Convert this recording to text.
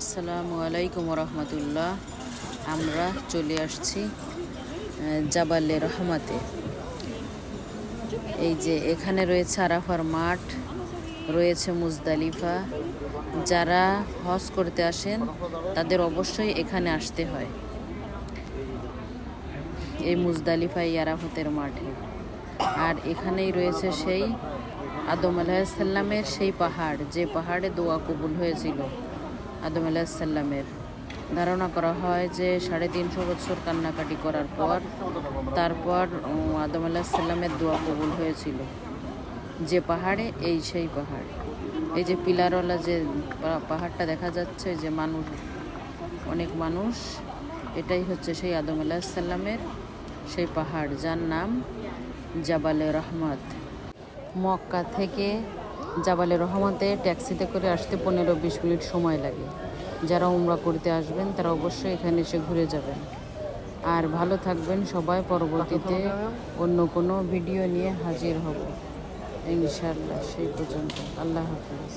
আসসালামু আলাইকুম রহমতুল্লাহ আমরা চলে আসছি জাবালে রহমাতে। এই যে এখানে রয়েছে আরাফার মাঠ, রয়েছে মুজদালিফা। যারা হজ করতে আসেন, তাদের অবশ্যই এখানে আসতে হয়। এই মুজদালিফা, এই আরাফাতের মাঠে। আর এখানেই রয়েছে সেই আদম আলাহিসাল্লামের সেই পাহাড়, যে পাহাড়ে দোয়া কবুল হয়েছিল। আদম আলাহিসাল্লামের ধারণা করা হয় যে সাড়ে তিনশো বছর কান্নাকাটি করার পর, তারপর আদম আলাহিসাল্লামের দোয়া কবুল হয়েছিল। যে পাহাড়ে, এই সেই পাহাড়। এই যে পিলারওয়ালা যে পাহাড়টা দেখা যাচ্ছে যে মানুষ, অনেক মানুষ, এটাই হচ্ছে সেই আদম আলাহিসাল্লামের সেই পাহাড়, যার নাম জাবালে রহমত। মক্কা থেকে জাবালে রহমাতে ট্যাক্সিতে করে আসতে পনেরো বিশ মিনিট সময় লাগে। যারা উমরা করতে আসবেন, তারা অবশ্যই এখানে এসে ঘুরে যাবেন। আর ভালো থাকবেন সবাই, পরবর্তীতে অন্য কোনো ভিডিও নিয়ে হাজির হব। ইনশাল্লাহ সেই পর্যন্ত। আল্লাহ হাফিজ।